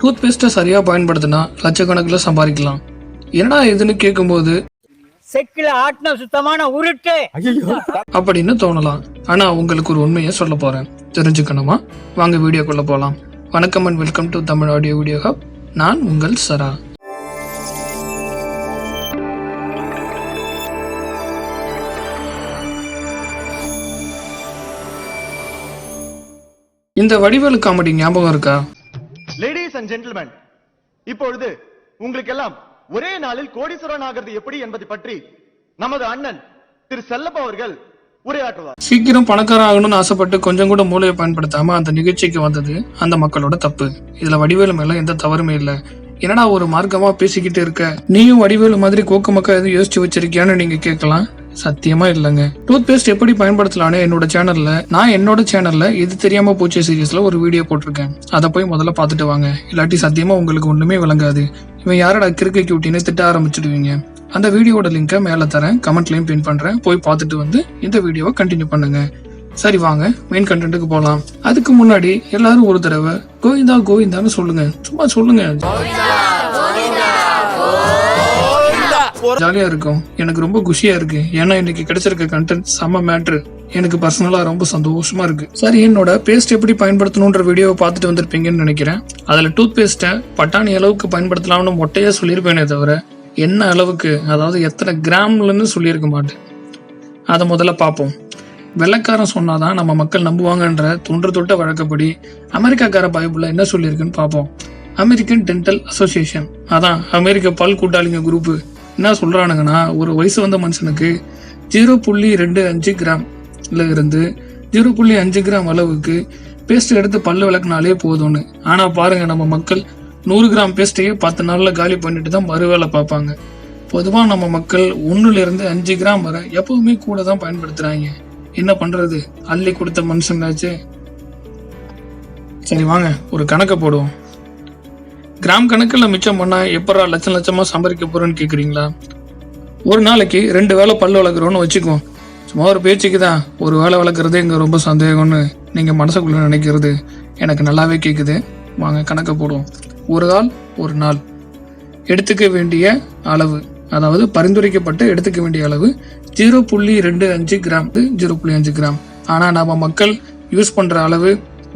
Tooth பேஸ்ட்டை சரியாக பயன்படுத்தினா லட்சக்கணக்கில் சம்பாதிக்கலாம். என்னடா இதுன்னு கேட்கும்போது செக்கில ஆட்டின சுத்தமான உருட்டு. அப்படின்னு தோணலாம். ஆனால் உங்களுக்கு ஒரு உண்மையை சொல்ல போகிறேன் தெரிஞ்சுக்கணுமா? வாங்க வீடியோக்குள்ளே போகலாம் வணக்கம் and welcome to Tamil audio video hub நான் உங்கள் சரா. இந்த வடிவேலு காமெடி ஞாபகம் இருக்கா? அண்ட் ஜென்டில்மேன் இப்பொழுது உங்களுக்கெல்லாம் ஒரே நாளில் கோடீஸ்வரன் ஆகிறது எப்படி என்பதை பற்றி நமது அண்ணன் திரு செல்லப்பா அவர்கள் உரையாற்றுவார். சீக்கிரம் பணக்கார ஆகணும்னு ஆசைப்பட்டு கொஞ்சம் கூட மூளையை பயன்படுத்தாம அந்த நிகழ்ச்சிக்கு வந்தது அந்த மக்களோட தப்பு. இதுல வடிவேலு மேல எந்த தவறுமே இல்ல. என்னடா ஒரு மார்க்கமா பேசிக்கிட்டு இருக்க? நீயும் வடிவேலு மாதிரி கோக்கமக்கா எதுவும் யோசிச்சு வச்சிருக்கியான்னு நீங்க கேட்கலாம். சத்தியமா இல்லைங்க. டூத் பேஸ்ட் எப்படி பயன்படுத்தலாம்னு என்னோட சேனல்ல நான் என்னோட சேனல்ல இது தெரியாம போச்சு சீரியஸ்ல ஒரு வீடியோ போட்டிருக்கேன். அதை போய் முதல்ல பார்த்துட்டு வாங்க. இல்லாட்டி சத்தியமா உங்களுக்கு ஒண்ணுமே விளங்காது. இவன் யாரடா கிறுக்கை கியூட்டின்னு திட்ட ஆரம்பிச்சிடுவீங்க. அந்த வீடியோட லிங்கை மேல தரேன். கமெண்ட்லயும் பின் பண்றேன். போய் பார்த்துட்டு வந்து இந்த வீடியோவை கண்டினியூ பண்ணுங்க. சரி வாங்க. மெயின் கண்டென்ட்டுக்கு போகலாம் அதுக்கு முன்னாடி எல்லாரும் ஒரு தடவை கோவிந்தா கோவிந்தான்னு சொல்லுங்க. சும்மா சொல்லுங்க. ஜாலியா இருக்கும். எனக்கு ரொம்ப குஷியா இருக்கு. ஏன்னா இன்னைக்கு கிடைச்சிருக்க கண்டென்ட் செம்ம மேட்ரு எனக்கு பர்சனலா ரொம்ப சந்தோஷமா இருக்கு. சரி என்னோட பேஸ்ட் எப்படி பயன்படுத்தணுன்ற வீடியோவை பார்த்துட்டு வந்திருப்பீங்கன்னு நினைக்கிறேன். அதுல டூத் பேஸ்ட்டை பட்டாணி அளவுக்கு பயன்படுத்தலாம்னு மொட்டையா சொல்லியிருப்பேனே தவிர என்ன அளவுக்கு அதாவது எத்தனை கிராம்லன்னு சொல்லியிருக்க மாட்டேன். அதை முதல்ல பார்ப்போம். வெள்ளைக்காரன் சொன்னாதான் நம்ம மக்கள் நம்புவாங்கன்ற தொன்று தொட்ட வழக்கப்படி அமெரிக்காக்கார பைபிள்ல என்ன சொல்லியிருக்குன்னு பார்ப்போம். அமெரிக்கன் டென்டல் அசோசியேஷன் அதான் அமெரிக்க பல் கூட்டாளிங்க குரூப்பு என்ன சொல்றானுங்கன்னா ஒரு வயசு வந்த மனுஷனுக்கு ஜீரோ புள்ளி ரெண்டு அஞ்சு கிராம்ல இருந்து ஜீரோ புள்ளி அஞ்சு கிராம் அளவுக்கு பேஸ்ட் எடுத்து பல்லு விளக்குனாலே போதும்னு. ஆனா பாருங்க நம்ம மக்கள் நூறு கிராம் பேஸ்ட்டையே பத்து நாள்ல காலி பண்ணிட்டு தான் மறுவேளை பார்ப்பாங்க. பொதுவா நம்ம மக்கள் ஒன்றுலேருந்து இருந்து அஞ்சு கிராம் வரை எப்பவுமே கூட தான் பயன்படுத்துறாங்க. என்ன பண்றது? அள்ளி கொடுத்த மனுஷங்களாச்சு சரி வாங்க ஒரு கணக்கை போடுவோம். கிராம் கணக்கில் மிச்சம் பண்ணால் எப்பரா லட்சம் லட்சமாக சம்பாதிக்க போகிறேன்னு கேட்குறீங்களா ஒரு நாளைக்கு ரெண்டு வேளை பல்லு வளர்க்குறோன்னு வச்சுக்குவோம். சும்மா ஒரு பேச்சுக்கு தான். ஒரு வேலை வளர்க்குறதே இங்கே ரொம்ப சந்தேகம்னு நீங்கள் மனசுக்குள்ளே நினைக்கிறது எனக்கு நல்லாவே கேட்குது வாங்க கணக்கை போடுவோம். ஒரு ஆள் ஒரு நாள். எடுத்துக்க வேண்டிய அளவு அதாவது பரிந்துரைக்கப்பட்டு எடுத்துக்க வேண்டிய அளவு ஜீரோ புள்ளி ரெண்டு அஞ்சு கிராம் ஜீரோ புள்ளி அஞ்சு கிராம். ஆனால் நம்ம மக்கள் யூஸ் பண்ணுற அளவு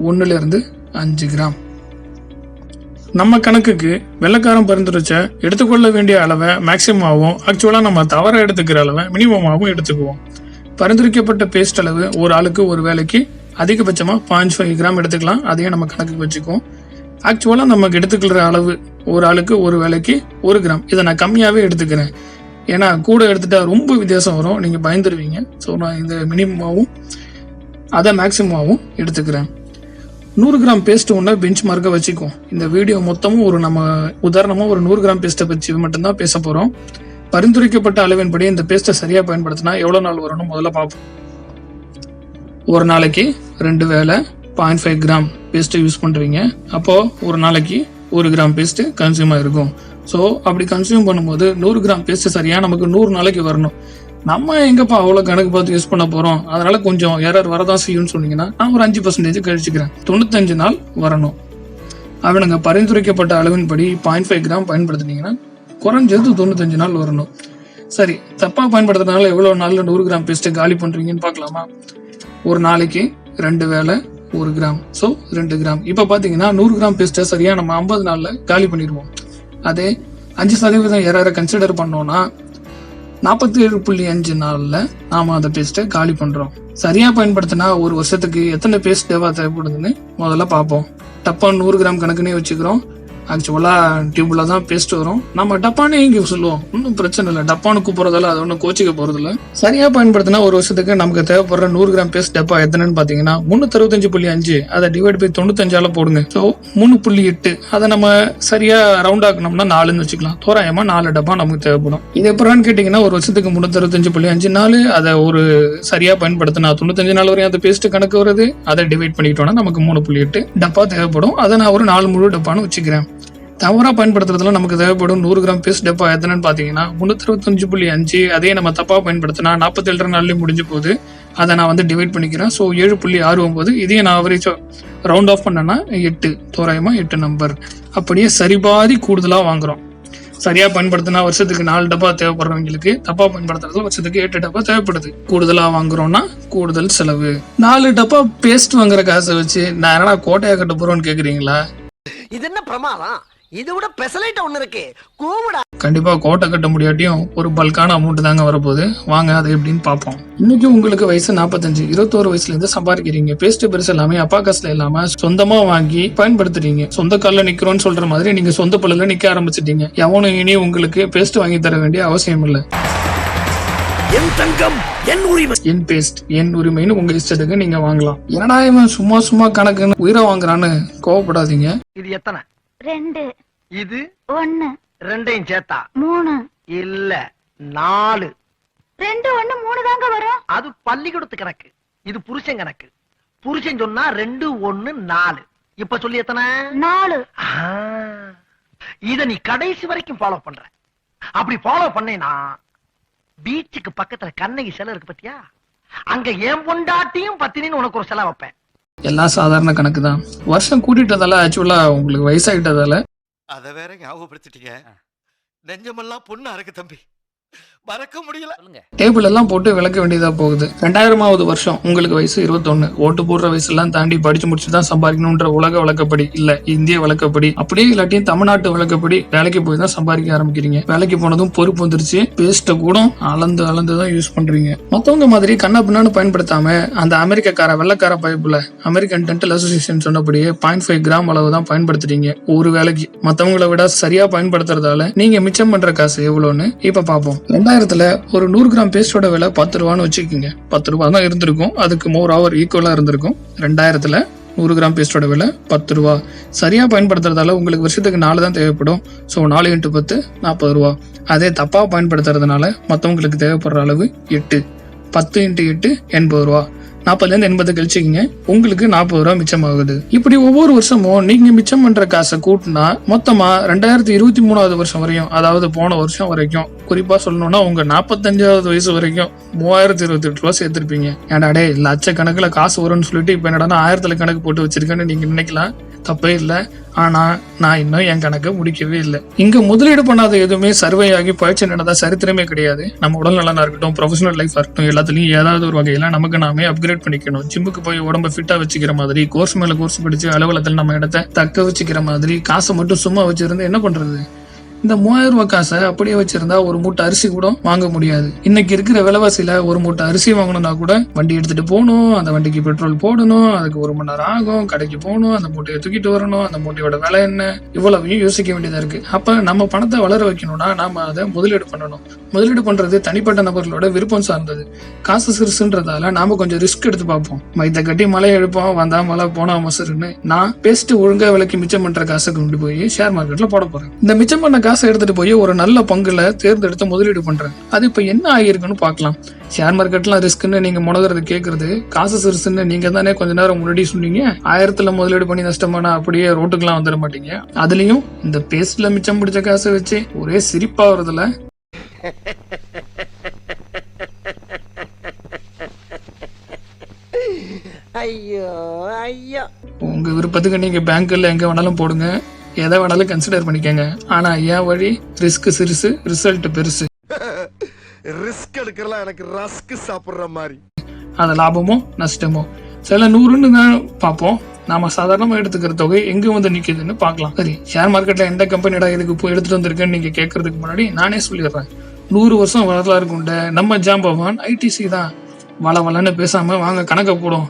ஒன்றுலேருந்து அஞ்சு கிராம். நம்ம கணக்குக்கு வெள்ளக்காரன் பரிந்துரைச்ச எடுத்துக்கொள்ள வேண்டிய அளவை மேக்சிமமாகவும் ஆக்சுவலாக நம்ம தவற எடுத்துக்கிற அளவை மினிமமாகவும் எடுத்துக்குவோம். பரிந்துரைக்கப்பட்ட பேஸ்ட் அளவு ஒரு ஆளுக்கு ஒரு வேலைக்கு அதிகபட்சமாக பாயிண்ட் ஃபைவ் கிராம் எடுத்துக்கலாம். அதையே நம்ம கணக்குக்கு வச்சுக்குவோம். ஆக்சுவலாக நமக்கு எடுத்துக்கிற அளவு ஒரு ஆளுக்கு ஒரு வேலைக்கு ஒரு கிராம் இதை நான் கம்மியாகவே எடுத்துக்கிறேன். ஏன்னா கூட எடுத்துட்டா ரொம்ப வித்தியாசம் வரும். நீங்கள் பயந்துருவீங்க. ஸோ நான் இந்த மினிமமாகவும் அதை மேக்சிமமாகவும் எடுத்துக்கிறேன். நூறு கிராம் பேஸ்ட் ஒன்றா பெஞ்ச் மார்க்கை வச்சுக்கும் இந்த வீடியோ மொத்தமும் ஒரு நம்ம உதாரணமாக ஒரு நூறு கிராம் பேஸ்ட்டை பற்றி மட்டும்தான் பேச போகிறோம் பரிந்துரைக்கப்பட்ட அளவின்படி இந்த பேஸ்ட்டை சரியாக பயன்படுத்தினா எவ்வளோ நாள் வரும்னு முதல்ல பார்ப்போம். ஒரு நாளைக்கு ரெண்டு வேளை பாயிண்ட் ஃபைவ் கிராம் பேஸ்ட்டை யூஸ் பண்ணுறீங்க அப்போது ஒரு நாளைக்கு ஒரு கிராம் பேஸ்ட்டு கன்சியூம் ஆகிருக்கும் ஸோ அப்படி கன்சியூம் பண்ணும்போது நூறு கிராம் பேஸ்ட்டு சரியாக நமக்கு நூறு நாளைக்கு வரணும். நம்ம எங்கப்பா அவ்வளோ கணக்கு பார்த்து யூஸ் பண்ண போகிறோம் அதனால கொஞ்சம் எரர் வரதான் செய்யும்னு சொன்னீங்கன்னா நான் ஒரு அஞ்சு பர்சன்டேஜ் கழிச்சுக்கிறேன். தொண்ணூத்தஞ்சு நாள் வரணும். அவனுங்க பரிந்துரைக்கப்பட்ட அளவின்படி பாயிண்ட் ஃபைவ் கிராம் பயன்படுத்துனீங்கன்னா குறைஞ்சது தொண்ணூத்தஞ்சு நாள் வரணும். சரி தப்பா பயன்படுத்துறதுனால எவ்வளவு நாள்ல நூறு கிராம் பேஸ்ட்டை காலி பண்றீங்கன்னு பார்க்கலாமா? ஒரு நாளைக்கு ரெண்டு வேளை ஒரு கிராம். ஸோ ரெண்டு கிராம். இப்போ பார்த்தீங்கன்னா நூறு கிராம் பேஸ்ட்டை சரியா நம்ம ஐம்பது நாள்ல காலி பண்ணிடுவோம். அதே அஞ்சு சதவீதம் எரரை கன்சிடர் பண்ணோம்னா நாற்பத்தி ஏழு புள்ளி அஞ்சு நாளில் நாம அந்த பேஸ்ட்டை காலி பண்ணுறோம் சரியாக பயன்படுத்தினா ஒரு வருஷத்துக்கு எத்தனை பேஸ்ட் தேவை தேவைப்படுதுன்னு முதல்ல பார்ப்போம். டப்பா நூறு கிராம் கணக்குனே வச்சுக்கிறோம். ஆக்சுவலாக டியூப்ல தான் பேஸ்ட் வரும். நம்ம டப்பானே இங்க சொல்லுவோம்? ஒன்றும் பிரச்சனை இல்லை. டப்பான்னு கூப்பிடுறதால அது ஒன்றும் கோச்சிக்க போகிறதில்ல சரியாக சரியா பயன்படுத்தினா ஒரு வருஷத்துக்கு நமக்கு தேவைப்படுற நூறு கிராம் பேஸ்ட் டப்பா எத்தனைன்னு பாத்தீங்கன்னா முன்னூத்தி அறுபத்தஞ்சு புள்ளி அஞ்சு. அதை டிவைட் பை தொண்ணூத்தஞ்சால போடுங்க. ஸோ மூணு புள்ளி எட்டு. அதை நம்ம சரியா ரவுண்ட் ஆக்கணும்னா நாலுன்னு வச்சுக்கலாம். தோராயமா நாலு டப்பா நமக்கு தேவைப்படும். இது எப்படின்னு கேட்டீங்கன்னா ஒரு வருஷத்துக்கு முன்னூத்தி அறுபத்தஞ்சு புள்ளி அஞ்சு நாள் அதை ஒரு சரியா பயன்படுத்தினா தொண்ணூத்தஞ்சு நாள் வரையும் அந்த பேஸ்ட் கணக்கு வருது. அதை டிவைட் பண்ணிக்கிட்டோம்னா நமக்கு மூணு புள்ளி எட்டு டப்பா தேவைப்படும். அதை நான் ஒரு நாலு முழு டப்பான்னு வச்சுக்கிறேன். தவறாக பயன்படுத்துறதுல நமக்கு தேவைப்படும் நூறு கிராம் பேஸ்ட் டப்பா எத்தனைன்னு பார்த்தீங்கன்னா முந்நூற்றி இருபத்தஞ்சு புள்ளி அஞ்சு அதே நம்ம தப்பாக பயன்படுத்தினா நாற்பத்தி ஏழு நாள்லேயும் முடிஞ்சு போகுது. அதை நான் வந்து டிவைட் பண்ணிக்கிறேன். ஸோ ஏழு புள்ளி ஆறு ஒம்பது இதையே நான் அவரேஜ் ரவுண்ட் ஆஃப் பண்ணேன்னா எட்டு தோராயமாக எட்டு நம்பர் அப்படியே சரிபாதி கூடுதலாக வாங்குகிறோம் சரியாக பயன்படுத்தினா வருஷத்துக்கு நாலு டப்பா தேவைப்படுறவங்களுக்கு தப்பாக பயன்படுத்துறது வருஷத்துக்கு எட்டு டப்பா தேவைப்படுது. கூடுதலாக வாங்குறோம்னா கூடுதல் செலவு. நாலு டப்பா பேஸ்ட் வாங்குற காசை வச்சு நான் என்னடா கோட்டையாக கட்ட போகிறோன்னு கேட்குறீங்களா இது என்ன பிரமாதம்? இது விட பெசலைட் ஒண்ணு இருக்கு. கூவுடா. கண்டிப்பா கோட்டை கட்ட முடியாட்டியும் ஒரு பல்கான அமௌண்ட் தாங்க வரப்போகுது. வாங்க அது எப்படின்னு பார்ப்போம். இன்னைக்கு உங்களுக்கு வயசு நாற்பத்தஞ்சு இருபத்தோரு வயசுல இருந்து சம்பாதிக்கிறீங்க. பேஸ்ட் பெருசு எல்லாமே அப்பா காசுல இல்லாம சொந்தமா வாங்கி பயன்படுத்துறீங்க சொந்த கால்ல நிக்கிறோம்னு சொல்ற மாதிரி நீங்க சொந்த பல்லுல நிக்க ஆரம்பிச்சிட்டீங்க. எவனும் இனி உங்களுக்கு பேஸ்ட் வாங்கி தர வேண்டிய அவசியம் இல்லை. என் தங்கம் என் உரிமை. என் பேஸ்ட் என் உரிமைன்னு உங்க இஷ்டத்துக்கு நீங்க வாங்கலாம். என்னடா இவன் சும்மா சும்மா கணக்குன்னு உயிரை வாங்குறான்னு கோவப்படாதீங்க. இது எத்தனை? ரெண்டு. இது? ஒன்னு ரெண்டையும் சேர்த்தா? மூணு. இல்ல நாலு. ரெண்டு ஒண்ணு மூணு தாங்க வரும். அது பள்ளிக்கூடத்து கணக்கு. இது புருஷன் கணக்கு. புருஷன் சொன்னா ரெண்டு ஒண்ணு நாலு. இப்ப சொல்லி எத்தனை? நாலு. இத நீ கடைசி வரைக்கும் ஃபாலோ பண்ற. அப்படி ஃபாலோ பண்ணேனா பீச்சுக்கு பக்கத்துல கண்ணகி சிலை இருக்கு பத்தியா? அங்க ஏன் பொண்டாட்டியும் பத்தினின்னு உனக்கு ஒரு சிலை வைப்பேன். எல்லாம் சாதாரண கணக்கு தான். வருஷம் கூட்டிட்டதால ஆக்சுவலா உங்களுக்கு வயசாகிட்டதால அதை வேற ஞாபகப்படுத்திட்டீங்க. நெஞ்சமெல்லாம் பொண்ணா இருக்கு தம்பி. மறக்க முடியல. டேபிள் எல்லாம் போட்டு விளக்க வேண்டியதா போகுது. ரெண்டாயிரமாவது வருஷம் உங்களுக்கு வயசு இருபத்தொன்னு. ஓட்டு போடுற வயசுலாம் தாண்டி படிச்சு முடிச்சு தான் சம்பாதிக்கணும்ன்ற உலக வழக்கப்படி இல்ல இந்திய வழக்கப்படி அப்படியே இல்லாட்டியும் தமிழ்நாட்டு வழக்கப்படி வேலைக்கு போய் தான் சம்பாதிக்க ஆரம்பிக்கிறீங்க. வேலைக்கு போனதும் பொறுப்பு வந்துருச்சு. பேஸ்ட்டை கூட அளந்து அளந்து தான் யூஸ் பண்றீங்க. மத்தவங்க மாதிரி கண்ணா பின்னான்னு பயன்படுத்தாம அந்த அமெரிக்கக்கார வெள்ளக்கார பைப்புல அமெரிக்கன் டென்டல் அசோசியேஷன் சொன்னபடியே பாயிண்ட் ஃபைவ் கிராம் அளவு தான் பயன்படுத்துறீங்க. ஒரு வேலைக்கு மத்தவங்கள விட சரியா பயன்படுத்துறதால நீங்க மிச்சம் பண்ற காசு எவ்வளோன்னு இப்ப பாப்போம் ரெண்டாயிரத்துல ஒரு நூறு கிராம் பேஸ்டோட விலை பத்து ரூபான்னு வச்சுக்கோங்க. பத்து ரூபா தான் இருந்திருக்கும். அதுக்கு மோர் ஹவர் ஈக்குவலா இருந்திருக்கும். ரெண்டாயிரத்துல நூறு கிராம் பேஸ்டோட விலை பத்து ரூபா. சரியா பயன்படுத்துறதால உங்களுக்கு வருஷத்துக்கு நாலு தான் தேவைப்படும். ஸோ நாலு இன்ட்டு பத்து நாற்பது ரூபா. அதே தப்பா பயன்படுத்துறதுனால மற்றவங்களுக்கு தேவைப்படுற அளவு எட்டு. பத்து இன்ட்டு எட்டு எண்பது ரூபா. நாற்பதுல இருந்து எண்பது கழிச்சுக்கிங்க. உங்களுக்கு நாற்பது ரூபா மிச்சமாகுது. இப்படி ஒவ்வொரு வருஷமும் நீங்க மிச்சம் பண்ற காசை கூட்டினா மொத்தமா ரெண்டாயிரத்தி இருபத்தி மூணாவது வருஷம் வரையும் அதாவது போன வருஷம் வரைக்கும் குறிப்பா சொல்லணும்னா உங்க நாற்பத்தஞ்சாவது வயசு வரைக்கும் மூவாயிரத்தி இருபத்தி எட்டு ரூபா சேர்த்திருப்பீங்க. ஏன்டா டே லட்சக்கணக்கில் காசு வரும்னு சொல்லிட்டு இப்ப என்னடா ஆயிரத்துல கணக்கு போட்டு வச்சிருக்கேன்னு நீங்க நினைக்கலாம். தப்பே இல்லை. ஆனா நான் இன்னும் என் கணக்கை முடிக்கவே இல்லை. இங்க முதலீடு பண்ணாத எதுவுமே சர்வே ஆகி பயிற்சி நடந்தா சரித்திரமே கிடையாது. நம்ம உடல் நலனா இருக்கட்டும் ப்ரொஃபஷனல் லைஃபா இருக்கட்டும் எல்லாத்துலயும் ஏதாவது ஒரு வகையில நமக்கு நாமே அப்கிரேட் பண்ணிக்கணும். ஜிம்முக்கு போய் உடம்ப ஃபிட்டா வச்சுக்கிற மாதிரி கோர்ஸ் மேல கோர்ஸ் படிச்சு அலுவலகத்தில் நம்ம இடத்த தக்க வச்சுக்கிற மாதிரி காசை மட்டும் சும்மா வச்சிருந்து என்ன பண்றது? இந்த மூவாயிரம் ரூபாய் காசை அப்படியே வச்சிருந்தா ஒரு மூட்டை அரிசி கூட வாங்க முடியாது. இன்னைக்கு இருக்கிற விலைவாசியில ஒரு மூட்டை அரிசி வாங்கணும்னா கூட வண்டி எடுத்துட்டு போகணும் அந்த வண்டிக்கு பெட்ரோல் போடணும் அதுக்கு ஒரு மணி நேரம் ஆகும் கடைக்கு போகணும் அந்த மூட்டையை தூக்கிட்டு வரணும் அந்த மூட்டையோட விலை என்ன? இவ்வளவையும் யோசிக்க வேண்டியதா இருக்கு. அப்ப நம்ம பணத்தை வளர வைக்கணும்னா நாம அதை முதலீடு பண்ணணும். முதலீடு பண்றது தனிப்பட்ட நபர்களோட விருப்பம் சார்ந்தது. காசு சிறுசுன்றதால நாம கொஞ்சம் ரிஸ்க் எடுத்து பார்ப்போம். மைத்தை கட்டி மலை எழுப்போம் வந்தா மழை போனா மசருன்னு. நான் பேஸ்ட் ஒழுங்கா விலைக்கு மிச்சம் பண்ற காசை கொண்டு போய் ஷேர் மார்க்கெட்ல போட போறேன். இந்த மிச்சம் பண்ண காசை எடுத்துட்டு போய் ஒரு நல்ல பங்குல தேர்ந்தெடுத்து முதலீடு பண்றேன். அது இப்ப என்ன ஆகியிருக்குன்னு பார்க்கலாம். ஷேர் மார்க்கெட்லாம் ரிஸ்க்னு நீங்க முனகிறது கேக்குறது காசு சிறுசுன்னு நீங்க தானே கொஞ்ச நேரம் முன்னாடி சொன்னீங்க. ஆயிரத்துல முதலீடு பண்ணி நஷ்டமானா அப்படியே ரோட்டுக்கெல்லாம் வந்துட மாட்டீங்க. அதுலயும் இந்த பேஸ்ட்ல மிச்சம் பிடிச்ச காசை வச்சு ஒரே சிரிப்பா வருதுல ஐயோ ஐயோ. உங்க விருப்பத்துக்கு நீங்க பேங்க்ல எங்க வேணாலும் போடுங்க. எதை வேணாலும் கன்சிடர் பண்ணிக்கங்க. ஆனா என் வழி ரிஸ்க் சிறுசு ரிசல்ட் பெருசு. ரிஸ்க் எடுக்கிறலாம் எனக்கு ரஸ்க் சாப்பிடுற மாதிரி. அது லாபமோ நஷ்டமோ? சில நூறுன்னு தான் பார்ப்போம். நாம சாதாரணமா எடுத்துக்கிற தொகை எங்க வந்து நிக்குதுன்னு பார்க்கலாம். சரி ஷேர் மார்க்கெட்ல எந்த கம்பெனிடா இதுக்கு போய் எடுத்துட்டு வந்திருக்கேன்னு நீங்க கேட்கறதுக்கு முன்னாடி நானே சொல்லிடுறேன். நூறு வருஷம் வரலாறு கொண்ட நம்ம ஜாம்பவான் ஐடிசி தான். வள வளன்னு பேசாம வாங்க கணக்கை போடும்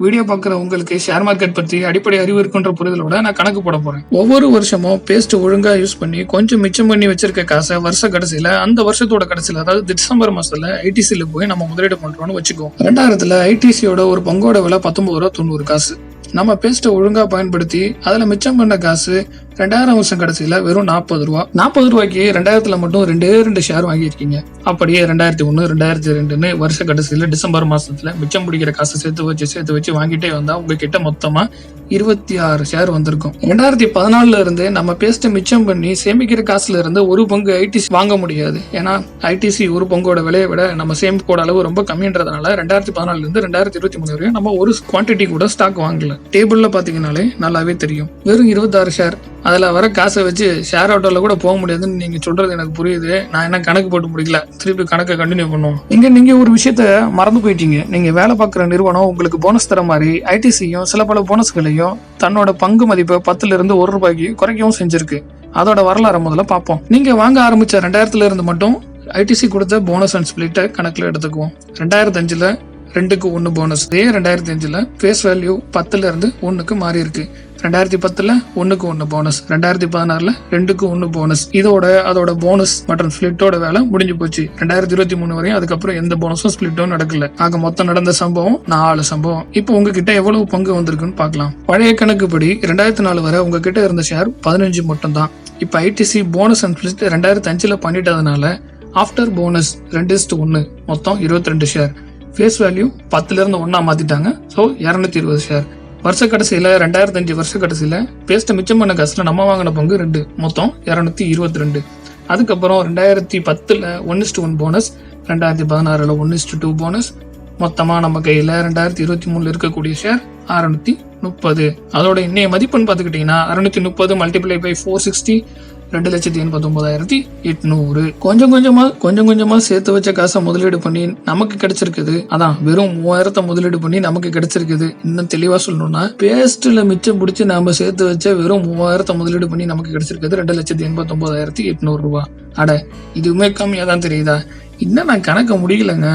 வீடியோ பார்க்குற உங்களுக்கு ஷேர் மார்க்கெட் பற்றி அடிப்படை அறிவு இருக்குன்ற புரிதலோட நான் கணக்கு போட போறேன். ஒவ்வொரு வருஷமும் பேஸ்ட் ஒழுங்கா யூஸ் பண்ணி கொஞ்சம் மிச்சம் பண்ணி வச்சிருக்க காசை வருஷ கடைசியில அந்த வருஷத்தோட கடைசியில அதாவது டிசம்பர் மாசத்துல ஐடிசில போய் நம்ம முதலீடு பண்றோம்னு வச்சுக்கோம் ரெண்டாயிரத்துல ஐடிசியோட ஒரு பங்கோட விலை பத்தொன்பது ரூபா தொண்ணூறு காசு. நம்ம பேஸ்ட்டை ஒழுங்கா பயன்படுத்தி அதுல மிச்சம் பண்ண காசு ரெண்டாயிரம் வருஷம் கடைசியில வெறும் நாற்பது ரூபா. நாற்பது ரூபாய்க்கு ரெண்டாயிரத்துல மட்டும் ரெண்டே ரெண்டு ஷேர் வாங்கியிருக்கீங்க. அப்படியே ரெண்டாயிரத்தி ஒன்று ரெண்டாயிரத்தி ரெண்டுன்னு வருஷ கடைசியில டிசம்பர் மாசத்துல மிச்சம் பிடிக்கிற காசு சேர்த்து வச்சு சேர்த்து வச்சு வாங்கிட்டே வந்தா உங்ககிட்ட மொத்தமா இருபத்தி ஆறு ஷேர் வந்திருக்கும். ரெண்டாயிரத்தி பதினாலுல இருந்து நம்ம பேஸ்ட்டை மிச்சம் பண்ணி சேமிக்கிற காசுல இருந்து ஒரு பங்கு ஐடிசி வாங்க முடியாது. ஏன்னா ஐடிசி ஒரு பங்கோட விலையை விட நம்ம சேமிப்போட அளவு ரொம்ப கம்மின்றதுனால ரெண்டாயிரத்தி பதினாலுல இருந்து ரெண்டாயிரத்தி இருபத்தி மூணு வரையும் நம்ம ஒரு குவான்டிட்டி கூட ஸ்டாக் வாங்கல. டேபிள்ல பாத்தீங்கன்னாலே நல்லாவே தெரியும். வெறும் இருபத்தாறு ஷேர் அதில் வர காசை வச்சு ஷேர் ஆட்டோவில் கூட போக முடியாதுன்னு நீங்கள் சொல்கிறது எனக்கு புரியுது. நான் என்ன கணக்கு போட்டு முடிக்கல. திருப்பி கணக்கை கண்டினியூ பண்ணுவோம். இங்கே நீங்கள் ஒரு விஷயத்த மறந்து போயிட்டீங்க. நீங்கள் வேலை பார்க்குற நிறுவனம் உங்களுக்கு போனஸ் தர மாதிரி ஐடிசியும் சில பல போனஸ்களையும் தன்னோட பங்கு மதிப்பை பத்துல இருந்து ஒரு ரூபாய்க்கு குறைக்கவும் செஞ்சிருக்கு. அதோட வரலாறு முதல்ல பார்ப்போம். நீங்க வாங்க ஆரம்பிச்ச ரெண்டாயிரத்துல இருந்து மட்டும் ஐடிசி கொடுத்த போனஸ் அண்ட் ஸ்பிளிட்டை கணக்குல எடுத்துக்குவோம். ரெண்டாயிரத்தி அஞ்சுல ரெண்டுக்கு ஒன்று போனஸ் இதே ரெண்டாயிரத்தி அஞ்சுல ஃபேஸ் வேல்யூ பத்துல இருந்து ஒன்றுக்கு மாறி இருக்கு ரெண்டாயிரத்தி பத்துல ஒன்றுக்கு ஒன்று போனஸ் ரெண்டாயிரத்தி பதினாறுல ரெண்டுக்கு ஒன்று போனஸ் இதோட அதோட போனஸ் மற்றும் ஸ்பிளிட்டோட வேலை முடிஞ்சு போச்சு. ரெண்டாயிரத்தி இருபத்தி மூணு வரையும் அதுக்கப்புறம் எந்த போனஸும் ஸ்பிளிட்டும் நடக்கல. ஆக மொத்தம் நடந்த சம்பவம் நாலு சம்பவம். இப்போ உங்ககிட்ட எவ்வளவு பங்கு வந்திருக்குன்னு பார்க்கலாம். பழைய கணக்குப்படி ரெண்டாயிரத்தி நாலு வரை உங்ககிட்ட இருந்த ஷேர் பதினஞ்சு மட்டும் தான் இப்போ ஐடிசி போனஸ் அண்ட் ஸ்பிளிட் ரெண்டாயிரத்தி அஞ்சுல பண்ணிட்டதுனால ஆஃப்டர் போனஸ் ரெண்டு இஸ்டு ஒன்று மொத்தம் இருபத்தி ரெண்டு ஷேர் ஃபேஸ் வேல்யூ பத்துல இருந்து ஒன்னா மாத்திட்டாங்க. ஸோ இரநூத்தி இருபது ஷேர் வருஷ கடைசியில ரெண்டாயிரத்தி அஞ்சு வருஷ கடைசியில பேஸ்ட் மிச்சம் பண்ண காசுல நம்ம வாங்கின பங்கு ரெண்டு. மொத்தம் இரநூத்தி இருபத்தி ரெண்டு அதுக்கப்புறம் ரெண்டாயிரத்தி பத்துல ஒன் இஸ்டு ஒன் போனஸ் ரெண்டாயிரத்தி பதினாறுல ஒன் இஸ்டு டூ போனஸ் மொத்தமா நம்ம கையில ரெண்டாயிரத்தி இருபத்தி மூணுல இருக்கக்கூடிய ஷேர் அறுநூத்தி முப்பது. அதோட இன்னைய மதிப்புன்னு பாத்துக்கிட்டீங்கன்னா அறுநூத்தி முப்பது மல்டிப்ளை பை ஃபோர் சிக்ஸ்டி ரெண்டு லட்சத்தி எண்பத்தி ஒன்பதாயிரத்தி எட்நூறு. கொஞ்சம் கொஞ்சமா கொஞ்சம் கொஞ்சமா சேர்த்து வச்ச காசை முதலீடு பண்ணி நமக்கு கிடைச்சிருக்குது. அதான் வெறும் மூவாயிரத்தை முதலீடு பண்ணி நமக்கு கிடைச்சிருக்குது. இன்னும் தெளிவா சொல்லணும்னா பேஸ்ட்ல மிச்சம் பிடிச்சி நாம சேர்த்து வச்ச வெறும் மூவாயிரத்தை முதலீடு பண்ணி நமக்கு கிடைச்சிருக்குது ரெண்டு லட்சத்தி எண்பத்தி ஒன்பதாயிரத்தி எட்நூறு ரூபா. அட இதுவுமே கம்மியா தான் தெரியுதா? இன்னும் நான் கணக்க முடியலங்க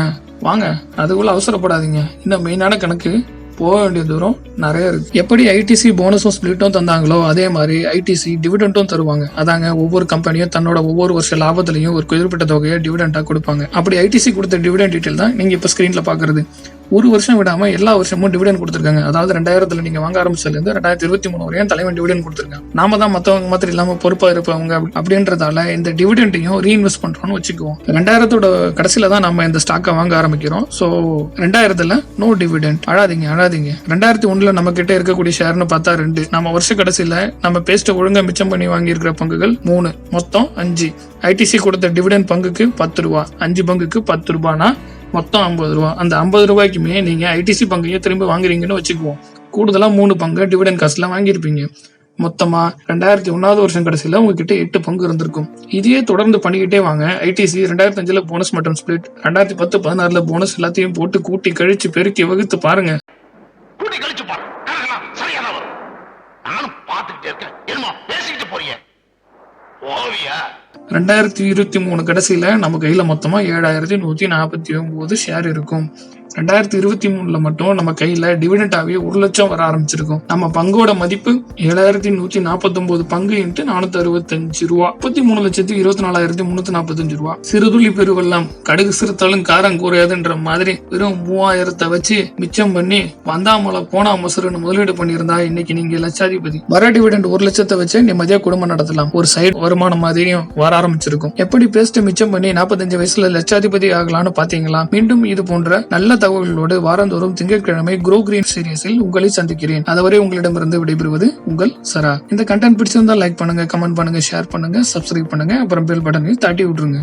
வாங்க அதுக்குள்ள அவசரப்படாதீங்க. இன்னும் மெயினான கணக்கு போக வேண்டிய தூரம் நிறைய இருக்கு. எப்படி ஐடிசி போனஸும் ஸ்பிளிட்டும் தந்தாங்களோ அதே மாதிரி ஐடிசி டிவிடெண்டும் தருவாங்க. அதாங்க ஒவ்வொரு கம்பெனியும் தன்னோட ஒவ்வொரு வருஷ லாபத்திலையும் ஒரு குறிப்பிட்ட தொகையை டிவிடெண்டா கொடுப்பாங்க. அப்படி ஐடிசி கொடுத்த டிவிடெண்ட் டீட்டெயில் தான் நீங்க இப்ப ஸ்கிரீன்ல பாக்குறது. ஒரு வருஷம் விடாம எல்லா வருஷமும் டிவிடன் கொடுத்துருக்காங்க. அதாவது ரெண்டாயிரத்துல நீங்க வாங்க ஆரம்பிச்சதுல இருந்து ரெண்டாயிரத்தி இருபத்தி மூணு வரையும் தலைவன் டிவிடன் கொடுத்துருக்காங்க. நாம தான் மத்தவங்க மாத்திரம் இல்லாம பொறுப்பா இருப்பவங்க அப்படின்றதால இந்த டிவிடெண்டையும் ரீஇன்வெஸ்ட் பண்றோம்னு வச்சுக்குவோம். ரெண்டாயிரத்தோட கடைசியில தான் நம்ம இந்த ஸ்டாக்கை வாங்க ஆரம்பிக்கிறோம். சோ ரெண்டாயிரத்துல நோ டிவிடெண்ட் அழாதீங்க அழாதீங்க. ரெண்டாயிரத்தி ஒண்ணுல நம்ம கிட்ட இருக்கக்கூடிய ஷேர்னு பார்த்தா ரெண்டு. நம்ம வருஷ கடைசியில நம்ம பேஸ்ட் ஒழுங்கா மிச்சம் பண்ணி வாங்கி இருக்கிற பங்குகள் மூணு. மொத்தம் அஞ்சு. ஐடிசி கொடுத்த டிவிடெண்ட் பங்குக்கு பத்து ரூபா. அஞ்சு பங்குக்கு பத்து ரூபானா மொத்தம் ஐம்பது ரூபா. அந்த ஐம்பது ரூபாய்க்குமே நீங்க ஐடிசி பங்கையே திரும்ப வாங்குறீங்கன்னு வச்சுக்குவோம். கூடுதலா மூணு பங்கு டிவிடன் காசுலாம் வாங்கியிருப்பீங்க. மொத்தமா ரெண்டாயிரத்தி ஒன்னாவது வருஷம் கடைசியில உங்ககிட்ட எட்டு பங்கு இருந்திருக்கும். இதையே தொடர்ந்து பண்ணிக்கிட்டே வாங்க. ஐடிசி ரெண்டாயிரத்தி அஞ்சுல போனஸ் மற்றும் ஸ்பிளிட் ரெண்டாயிரத்தி பத்து பதினாறுல போனஸ் எல்லாத்தையும் போட்டு கூட்டி கழிச்சு பெருக்கி வகுத்து பாருங்க. கூட்டி கழிச்சு பாருங்க வரும். நானும் பார்த்துக்கிட்டே இருக்கேன். என்னமோ பேசிக்கிட்டு போறீங்க. ரெண்டாயிரத்தி இருபத்தி மூணு கடைசியில நம்ம கையில மொத்தமா ஏழாயிரத்தி நூத்தி நாற்பத்தி ஒன்பது ஷேர் இருக்கும். ரெண்டாயிரத்தி இருபத்தி மூணுல மட்டும் நம்ம கையில டிவிடெண்டாவே ஒரு லட்சம் வர ஆரம்பிச்சிருக்கும். நம்ம பங்கோட மதிப்பு ஏழாயிரத்தி நூத்தி நாற்பத்தி ஒன்பது பங்கு இன்ட்டு நானூத்தி அறுபத்தஞ்சு ரூபா. முப்பத்தி மூணு லட்சத்தி இருபத்தி நாலாயிரத்தி முன்னூத்தி நாற்பத்தஞ்சு ரூபா. சிறுதுளி பெருவெல்லாம் கடுகு சிறுத்தாலும் காரம் கூறையாதுன்ற மாதிரி வெறும் மூவாயிரத்தை வச்சு மிச்சம் பண்ணி வந்தாமலை போனா மசுருன்னு முதலீடு பண்ணியிருந்தா இன்னைக்கு நீங்க லட்சாதிபதி. வர டிவிடெண்ட் ஒரு லட்சத்தை வச்சு நிம்மதியா குடும்பம் நடத்தலாம். ஒரு சைடு வருமானம் மாதிரியும் வர ஆரம்பிச்சிருக்கும். எப்படி பேஸ்ட் மிச்சம் பண்ணி நாற்பத்தஞ்சு வயசுல லட்சாதிபதி ஆகலாம்னு பாத்தீங்களா? மீண்டும் இது போன்ற நல்ல தகவல்களோடு வாரந்தோறும் திங்கட்கிழமை க்ரோ கிரீன் சீரியஸில் உங்களை சந்திக்கிறேன். அதுவரை உங்களிடமிருந்து விடைபெறுவது உங்கள் சரா. இந்த கண்டென்ட் பிடிச்சிருந்தா லைக் பண்ணுங்க கமெண்ட் பண்ணுங்க ஷேர் பண்ணுங்க சப்ஸ்கிரைப் பண்ணுங்க அப்புறம் பெல் பட்டனை தட்டி விட்டுருங்க.